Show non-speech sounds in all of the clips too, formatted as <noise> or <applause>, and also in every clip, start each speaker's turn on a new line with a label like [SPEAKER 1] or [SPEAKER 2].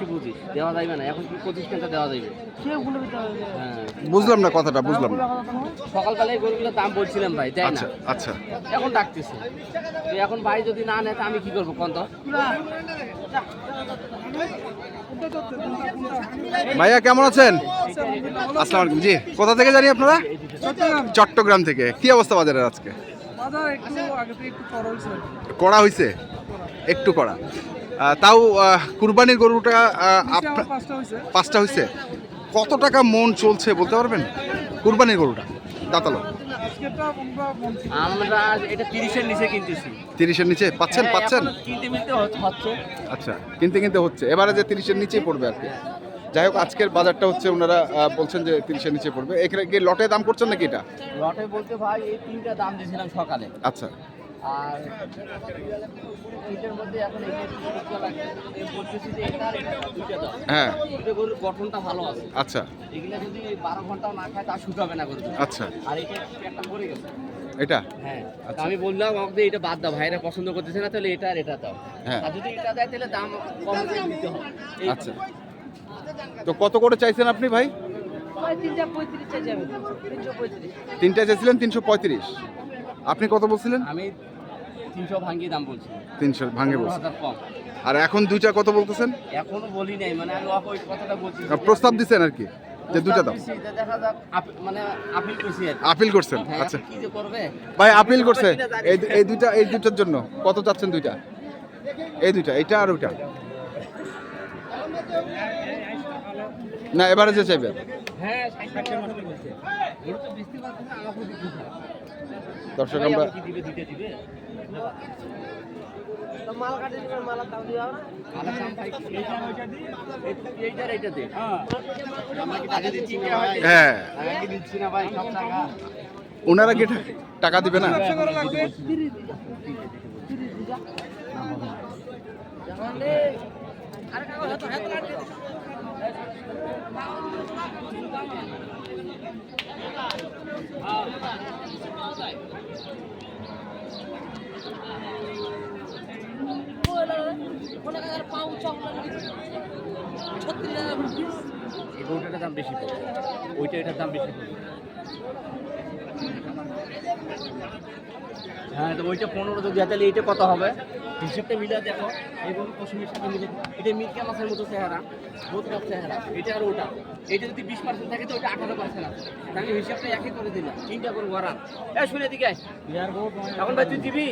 [SPEAKER 1] কি বুঝিস দেওয়া যাবে না এখন কি পঁচিশ কেনটা দেওয়া যাবে হ্যাঁ।
[SPEAKER 2] বুঝলাম না কথাটা বুঝলাম না।
[SPEAKER 1] সকালবেলায় গরুগুলোর দাম বলছিলাম ভাই তাই না?
[SPEAKER 2] আচ্ছা আচ্ছা।
[SPEAKER 1] এখন ডাকতেছে। তো এখন ভাই যদি না নেয় তা আমি কি করব কোন তো?
[SPEAKER 2] ভাইয়া কেমন আছেন? আসসালামু আলাইকুম। জি কোথা থেকে জানি আপনারা? চট্টগ্রাম। থেকে। কি অবস্থা বাজারের আজকে?
[SPEAKER 3] বাজার একটু আগে থেকে একটু করা হয়েছে।
[SPEAKER 2] কড়া হয়েছে একটু কড়া। তাও কুরবানির গরুটা
[SPEAKER 3] পাঁচটা হয়েছে
[SPEAKER 2] কত টাকা মন চলছে বলতে পারবেন? কুরবানির গরুটা দাঁতালো।
[SPEAKER 3] আমরা থেকে
[SPEAKER 1] আমরা এটা তিরিশের নিচে কিনতেছি।
[SPEAKER 2] তিরিশের নিচে? পাচ্ছেন
[SPEAKER 1] হ্যাঁ,
[SPEAKER 2] পাচ্ছেন?
[SPEAKER 1] কিনতে হচ্ছে
[SPEAKER 2] আচ্ছা কিনতে কিনতে হচ্ছে। এবারে যে তিরিশের নিচেই পড়বে আর কি। যাই হোক আজকের বাজারটা হচ্ছে ওনারা বলছেন যে তিরিশের নিচে পড়বে। এখানে কি লটে দাম করছেন নাকি এটা?
[SPEAKER 1] লটে বলতে ভাই এই তিনটা দাম দিয়েছিলাম সকালে।
[SPEAKER 2] আচ্ছা।
[SPEAKER 1] আর তিনটার মধ্যে এখন
[SPEAKER 2] হ্যাঁ।
[SPEAKER 1] গরুর গঠনটা ভালো আছে।
[SPEAKER 2] আচ্ছা।
[SPEAKER 1] এগুলা যদি বারো ঘন্টাও না খায় তা শুকাবে না গরু
[SPEAKER 2] আচ্ছা।
[SPEAKER 1] আর এটা একটা পড়ে গেছে।
[SPEAKER 2] এটা?
[SPEAKER 1] হ্যাঁ।
[SPEAKER 2] আচ্ছা।
[SPEAKER 1] আমি বললাম আমাকে এটা বাদ দাও ভাইরা পছন্দ করতেছে না তাহলে এটা আর এটা দাও।
[SPEAKER 2] হ্যাঁ।
[SPEAKER 1] আর যদি এটা দেয় তাহলে দাম কম করে দিতে হবে।
[SPEAKER 2] আচ্ছা। তো কত করে চাইছেন আপনি ভাই?
[SPEAKER 1] পঁয়ত্রিশ।
[SPEAKER 2] তিনটা চাইছিলেন তিনশো পঁয়ত্রিশ। আপনি কত বলছিলেন?
[SPEAKER 1] আমি তিনশো ভাঙ্গিয়ে দাম বলছি।
[SPEAKER 2] তিনশো ভাঙে
[SPEAKER 1] পনেরো
[SPEAKER 2] বলছেন
[SPEAKER 1] হাজার কম।
[SPEAKER 2] আর এখন দুইটা কত বলতেছেন?
[SPEAKER 1] এখনও বলি নাই মানে আমি ওই কথাটা বলছি।
[SPEAKER 2] প্রস্তাব দিচ্ছেন আর কি যে দুইটা দাম
[SPEAKER 1] মানে আপিল করছি
[SPEAKER 2] আপিল করছেন আচ্ছা।
[SPEAKER 1] কি যে করবে?
[SPEAKER 2] ভাই আপিল করছে। এই এই দুইটা এই দুইটার জন্য কত চাচ্ছেন দুইটা? এই দুইটা এটা আর ওইটা। না এবারে যে চাইবেন
[SPEAKER 1] হ্যাঁ।
[SPEAKER 2] দর্শক আমরা
[SPEAKER 1] আবার কি দিবে দিতে দিবে? মাল কাটে দিবে মাল তাও দিবে আমরা। দাম ভাই এইটা ওইটা দি এইটা এইটা দে আমরা কি টাকা দিচ্ছি না ভাই
[SPEAKER 2] হ্যাঁ।
[SPEAKER 1] টাকা কি দিচ্ছি না ভাই? সব টাকা।
[SPEAKER 2] ওনারা কি টাকা দিবে না?
[SPEAKER 1] এই গরুটার দাম বেশি পড়বে। ওইটা এটার দাম বেশি পড়বে। হ্যাঁ তো ওইটা পনেরো যদি তাহলে এইটা কত হবে? হিসেবটা মিলে দেখো এই গরু পশুমের সাথে মিলে এটা মিল্কা মাছের মতো চেহারা কাপ চেহারা। এটা আর ওটা। এটা যদি বিশ পার্সেন্ট থাকে, তো ওটা আঠারো পার্সেন্ট আছে। তাহলে হিসাবটা একই করে দিলাম। তিনটা করে ওরা এই শুনে দিকে এখন ভাই, তুই দিবি?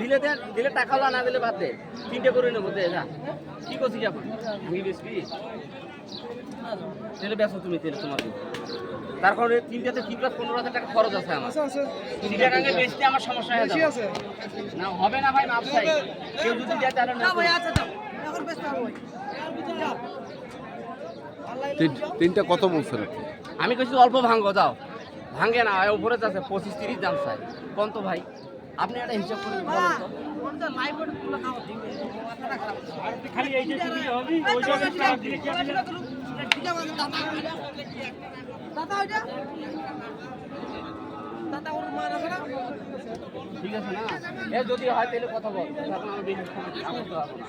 [SPEAKER 1] দিলে দেন দিলে টাকা হলো, না দিলে বাদ দে। তিনটে করে নেব, দে কি করছিস এখন? বেশবি তেলে বেসো তুমি তেলে তোমার তার কারণে তিনটাতে তিন লাখ পনেরো হাজার টাকা খরচ আছে আমার।
[SPEAKER 3] আছে আছে।
[SPEAKER 1] বেচতে আমার সমস্যা হয়ে যাবে। না হবে না ভাই মাপ চাই। কেউ যদি দেয় তাহলে না
[SPEAKER 2] তিন- তিনটা কত বলছেন
[SPEAKER 1] আমি কিছু অল্প ভাঙ্গো যাও। ভাঙ্গে না উপরে যাচ্ছে পঁচিশ তিরিশ দাম চাই। কোন তো ভাই? আপনি একটা হিসাব করে। ঠিক আছে না? এ যদি হয় তাহলে কথা বল। তখন আমি বেশি সময় পারব না।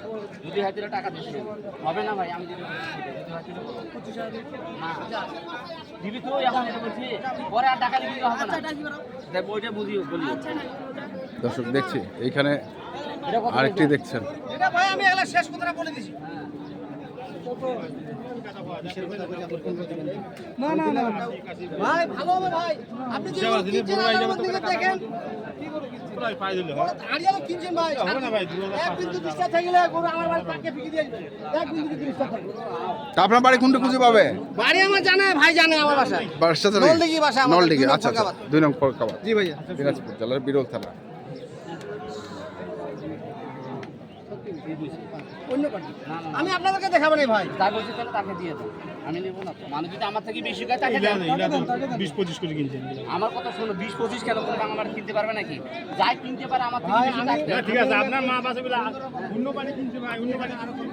[SPEAKER 1] যদি হয় তাহলে টাকা দিচ্ছি হবে না ভাই আমি যদি। না। দিবি তো এখন এটা বলছি। পরে আর টাকা দিবি হবে না। দেখ ওইটা বুঝিও বলি?
[SPEAKER 2] দর্শক দেখছি। এইখানে আরেকটি দেখছেন।
[SPEAKER 3] এটা ভাই আমি এগুলা শেষ কথাটা বলে দিছি। না না না। ভাই ভালো হবে ভাই। আপনি যে গরু কিনছেন আমার আড়িয়ালো কিনছেন ভাই। এক বিন্দু বিশ্বাস থাকলে গরু আমার বাড়ি পাকে ফিকে দিয়ে দিবে। এক বিন্দু বিশ্বাস থাকলে
[SPEAKER 2] তা আপনার বাড়ি কোনটা খুঁজে পাবে?
[SPEAKER 3] বাড়ি আমার জানে ভাই জানে আমার বাসা বাসা আমাদের,
[SPEAKER 2] নলদিঘি
[SPEAKER 3] দুই নং
[SPEAKER 2] আচ্ছা আচ্ছা। দুই নম্বর ফরকাবাদ
[SPEAKER 3] জি ভাইয়া।
[SPEAKER 2] দিনাজপুর জেলার বিরল থানা
[SPEAKER 3] অন্য পার্টি
[SPEAKER 1] না, না, না।
[SPEAKER 3] আমি আপনাদেরকে দেখাবো না ভাই।
[SPEAKER 1] যা বলছি তাহলে তাকে দিয়ে দাও। আমি নেব না তো। মানুষ যদি আমার থেকে বেশি খায় তাকে
[SPEAKER 4] বিশ পঁচিশ করে কিনছেন
[SPEAKER 1] আমার কথা শোনো বিশ পঁচিশ কেন করে আমার কিনতে পারবে নাকি? যাই কিনতে পারে আমার থেকে।
[SPEAKER 4] ঠিক আছে আপনার মা বাসে অন্য বাড়ি কিনছে ভাই অন্য বাড়ি ওই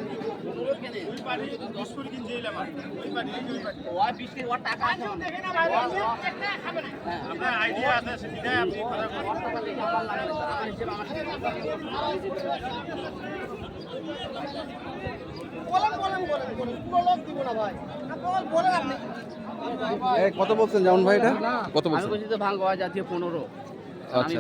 [SPEAKER 2] কত বলছেন যেমন ভাই এটা? কত বলছেন?
[SPEAKER 1] বলছি তো ভাঙ্গ জাতীয় পনেরো।
[SPEAKER 2] আচ্ছা।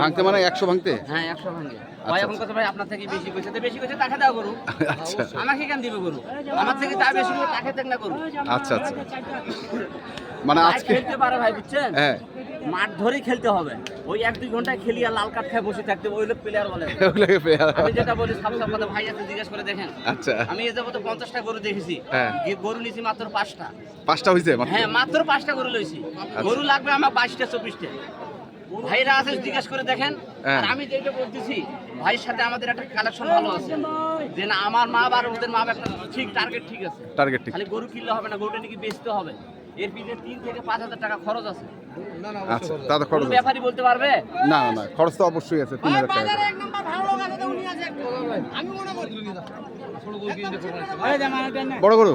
[SPEAKER 1] ভাঙতে
[SPEAKER 2] মানে একশো ভাঙতে?
[SPEAKER 1] হ্যাঁ একশো ভাঙে। ভাই এখন
[SPEAKER 2] আচ্ছা।
[SPEAKER 1] কথা ভাই? আপনার থেকে বেশি কইছে তো বেশি কইছে তাকে দাও গরু। <laughs>
[SPEAKER 2] আচ্ছা
[SPEAKER 1] আমাকে কেন দিবে গরু? আমার থেকে যা বেশি করে তাকে দেখ না গরু।
[SPEAKER 2] আচ্ছা আচ্ছা। মানে আজকে
[SPEAKER 1] খেলতে পারে ভাই বুঝছেন?
[SPEAKER 2] হ্যাঁ।
[SPEAKER 1] মাঠ ধরেই খেলতে হবে। ওই এক দুই ঘন্টায় খেলি আর লাল কাঠ খায় বসে থাকতে ওই লোক প্লেয়ার বলে। <laughs>
[SPEAKER 2] ওগুলোকে পেয়ারা।
[SPEAKER 1] আমি যেটা বলি কথা ভাই আছে জিজ্ঞেস করে দেখেন।
[SPEAKER 2] আচ্ছা।
[SPEAKER 1] আমি এ যাব তো পঞ্চাশটা গরু দেখেছি।
[SPEAKER 2] হ্যাঁ।
[SPEAKER 1] গরু নিছি মাত্র পাঁচটা।
[SPEAKER 2] পাঁচটা হয়েছে
[SPEAKER 1] হ্যাঁ মাত্র পাঁচটা গরু লইছি।
[SPEAKER 2] আচ্ছা।
[SPEAKER 1] গরু লাগবে আমার বাইশটা চব্বিশটা। ভাইরা আছে জিজ্ঞেস করে দেখেন।
[SPEAKER 2] হ্যাঁ।
[SPEAKER 1] আর আমি যেটা বলতেছি ভাইয়ের সাথে আমাদের একটা কালেকশন ভালো আছে। যে না আমার মা আর ওদের মা একটা ঠিক টার্গেট ঠিক আছে।
[SPEAKER 2] টার্গেট ঠিক।
[SPEAKER 1] খালি গরু কিনলে হবে না গরুটা নাকি বেচতে হবে। এর পিছনে তিন থেকে পাঁচ হাজার টাকা খরচ আছে।
[SPEAKER 2] আচ্ছা তা তো খরচ
[SPEAKER 1] ব্যাপারই বলতে পারবে?
[SPEAKER 2] না খরচ তো অবশ্যই আছে তিন হাজার টাকা।
[SPEAKER 3] বাজারে
[SPEAKER 2] করে।
[SPEAKER 3] এক নাম্বার ভালো লোক আছে তো উনি আছে একটা। আমি মনে করি।
[SPEAKER 2] বড় গরু?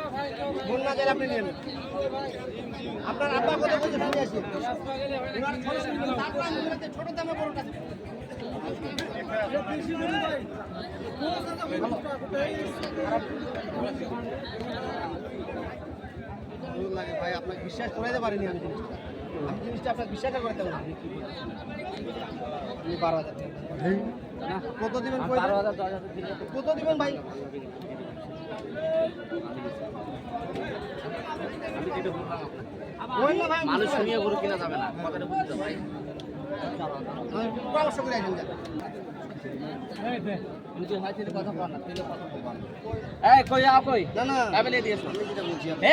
[SPEAKER 3] মন না যায় আপনি নেন আপনার আব্বা কত বলছে শুনে আসি। ছোট দামে বড়টা লাগে ভাই আপনাকে বিশ্বাস করাইতে পারিনি আমি জিনিসটা। আমি জিনিসটা আপনাকে বিশ্বাস করাইতে পারিনি। বারো হাজার কত দিবেন কত দিবেন ভাই?
[SPEAKER 1] মানুষ শুনিয়ে গরু কিনা যাবে না কথাটা বুঝতে ভাই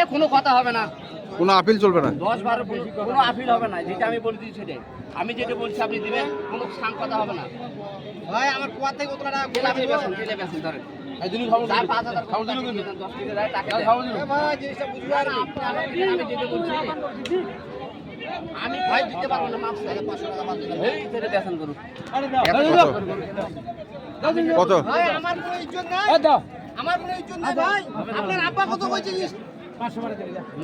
[SPEAKER 1] কোনো কথা হবে না।
[SPEAKER 2] কোনো আপিল চলবে না।
[SPEAKER 1] দশ বারো কোনো- কোনো আপিল হবে না যেটা আমি বলে দিয়েছি সেটাই। আমি যেটা বলছি আপনি দিবেন কোনো সাং কথা হবে না।
[SPEAKER 3] ভাই আমার কুয়ার থেকে কত টাকা
[SPEAKER 1] আপনি ধরেন। দিবেন, আমি যেটা বলছি। আমি ভাই দিতে পারব না মাপ চাই।
[SPEAKER 3] পাঁচশো টাকা দিলাম।
[SPEAKER 1] করুন।
[SPEAKER 2] কত?
[SPEAKER 3] আমার কোনো ইজ্জত নাই। আমার কোনো ইজ্জত নাই ভাই। আপনার আব্বা কত কইছে জিনিস?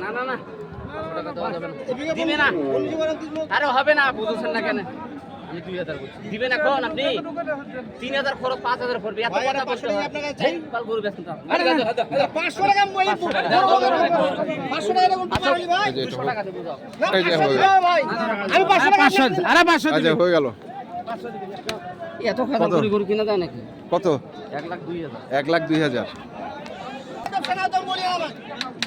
[SPEAKER 1] না না না। পাঁচশো টাকা দেওয়া যাবে না। দিবে না।
[SPEAKER 3] বলছি বলেন দিল
[SPEAKER 1] আরে হবে না বুঝছেন না কেন? আমি দুই হাজার বলছি। দিবেন এখন আপনি? তিন হাজার খরচ পাঁচ হাজার পড়বে এত কথা বলতে
[SPEAKER 3] পাঁচশো টাকা। আপনার কাছে
[SPEAKER 1] হেই, কাল গরু বেচেন
[SPEAKER 3] পাঁচশো টাকা পাঁচশো টাকা দেখুন পারলি ভাই
[SPEAKER 2] এই যে এটা
[SPEAKER 1] দুশো টাকা দেবো যাও।
[SPEAKER 3] না,
[SPEAKER 2] এই যে
[SPEAKER 3] পাঁচশো দিবে ভাই আমি পাঁচশো টাকা আরে পাঁচশো
[SPEAKER 2] আচ্ছা হয়ে গেল।
[SPEAKER 1] এত খাতা
[SPEAKER 2] কত?
[SPEAKER 1] গরু গরু কিনা যায় নাকি?
[SPEAKER 2] কত?
[SPEAKER 1] এক লাখ দুই হাজার।
[SPEAKER 2] এক লাখ দুই হাজার।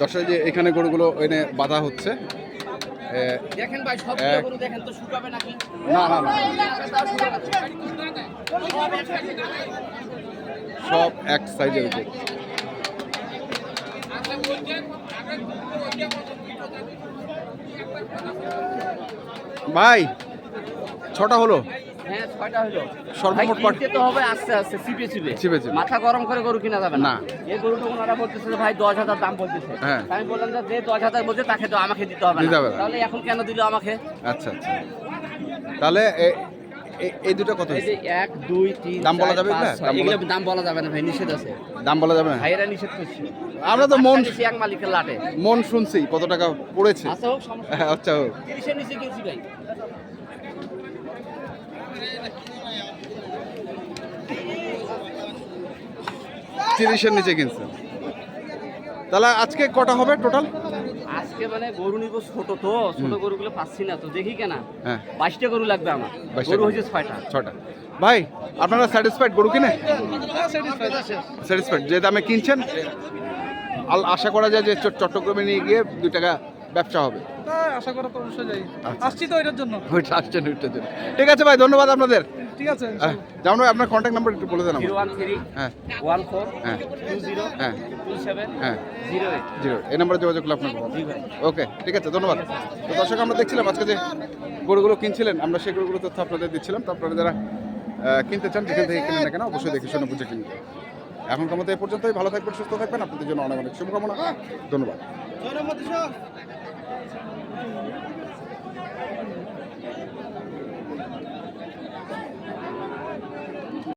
[SPEAKER 2] দর্শক যে এখানে গরুগুলো এনে বাধা হচ্ছে।
[SPEAKER 1] দেখেন ভাই সব গরু দেখেন তো শুকাবে নাকি?
[SPEAKER 2] না না না। সব এক সাইজের উপর। ভাই ছটা হলো।
[SPEAKER 1] হ্যাঁ ছয়টা হলো।
[SPEAKER 2] সর্বমোট
[SPEAKER 1] ভাই, তো হবে আস্তে আস্তে চিপে চিপে
[SPEAKER 2] চিপে চিপে।
[SPEAKER 1] মাথা গরম করে গরু কিনা যাবে না।
[SPEAKER 2] না।
[SPEAKER 1] এই গরুটা ওনারা বলতেছে ভাই দশ হাজার দাম বলতেছে।
[SPEAKER 2] হ্যাঁ।
[SPEAKER 1] আমি বললাম যে যে দশ হাজার বলছে তাকে তো আমাকে দিতে হবে
[SPEAKER 2] দিতে
[SPEAKER 1] না
[SPEAKER 2] হবে না।
[SPEAKER 1] তাহলে এখন কেন দিল আমাকে?
[SPEAKER 2] আচ্ছা আচ্ছা। তাহলে এই দুটো কত
[SPEAKER 1] এই যে এক দুই
[SPEAKER 2] দাম বলা যাবে এগুলা? দাম বলা-
[SPEAKER 1] যাবে না ভাই নিষেধ আছে।
[SPEAKER 2] দাম বলা যাবে না?
[SPEAKER 1] ভাইয়েরা নিষেধ করছে।
[SPEAKER 2] আমরা তো মন
[SPEAKER 1] এক মালিকের লাটে।
[SPEAKER 2] মন শুনছি কত টাকা পড়েছে?
[SPEAKER 1] আচ্ছা হোক সমস্যা
[SPEAKER 2] আচ্ছা হোক।
[SPEAKER 1] নিচে কিনছি ভাই।
[SPEAKER 2] তিরিশের নিচে কিনছে। তাহলে আজকে কটা হবে টোটাল?
[SPEAKER 1] আজকে মানে গরু নিব ছোট তো ছোট গরুগুলো পাচ্ছি না তো দেখি কেনা।
[SPEAKER 2] হ্যাঁ।
[SPEAKER 1] বাইশটা গরু লাগবে আমার।
[SPEAKER 2] 22টা
[SPEAKER 1] গরু। হয়েছে ছয়টা।
[SPEAKER 2] ছটা ভাই আপনারা স্যাটিসফাইড গরু কিনে স্যাটিসফাইড যে দামে কিনছেন আশা করা যায় যে চট্টগ্রামে নিয়ে গিয়ে দুই টাকা ব্যবসা হবে।
[SPEAKER 5] তা আশা করা তো অবশ্যই যাই
[SPEAKER 2] আচ্ছা।
[SPEAKER 5] আসছি তো এটার জন্য।
[SPEAKER 2] আসছেন ওইটার জন্য। ঠিক আছে ভাই ধন্যবাদ আপনাদের।
[SPEAKER 5] ঠিক আছে?
[SPEAKER 2] হ্যাঁ, যেমন ভাই আপনার কন্ট্যাক্ট নাম্বার একটু বলে দেন
[SPEAKER 1] জিরো
[SPEAKER 2] আমার
[SPEAKER 1] ওয়ান থ্রি
[SPEAKER 2] হ্যাঁ।
[SPEAKER 1] ওয়ান ফোর
[SPEAKER 2] হ্যাঁ
[SPEAKER 1] টু জিরো
[SPEAKER 2] হ্যাঁ।
[SPEAKER 1] টু সেভেন
[SPEAKER 2] হ্যাঁ।
[SPEAKER 1] Zero eight.
[SPEAKER 2] জিরো। এই নাম্বারে যোগাযোগ করলে আপনার ওকে ঠিক আছে ধন্যবাদ। তো দর্শক আমরা দেখছিলাম আজকে যে গরুগুলো কিনছিলেন আমরা সেই গরুগুলো তথ্য আপনাদের দিচ্ছিলাম। তো আপনারা যারা কিনতে চান যেখান থেকে কিনেন না কেন অবশ্যই দেখে শুনে বুঝে কিনবেন। এখনকার মতো এ পর্যন্তই। ভালো থাকবেন সুস্থ থাকবেন। আপনাদের জন্য অনেক অনেক শুভকামনা। ধন্যবাদ।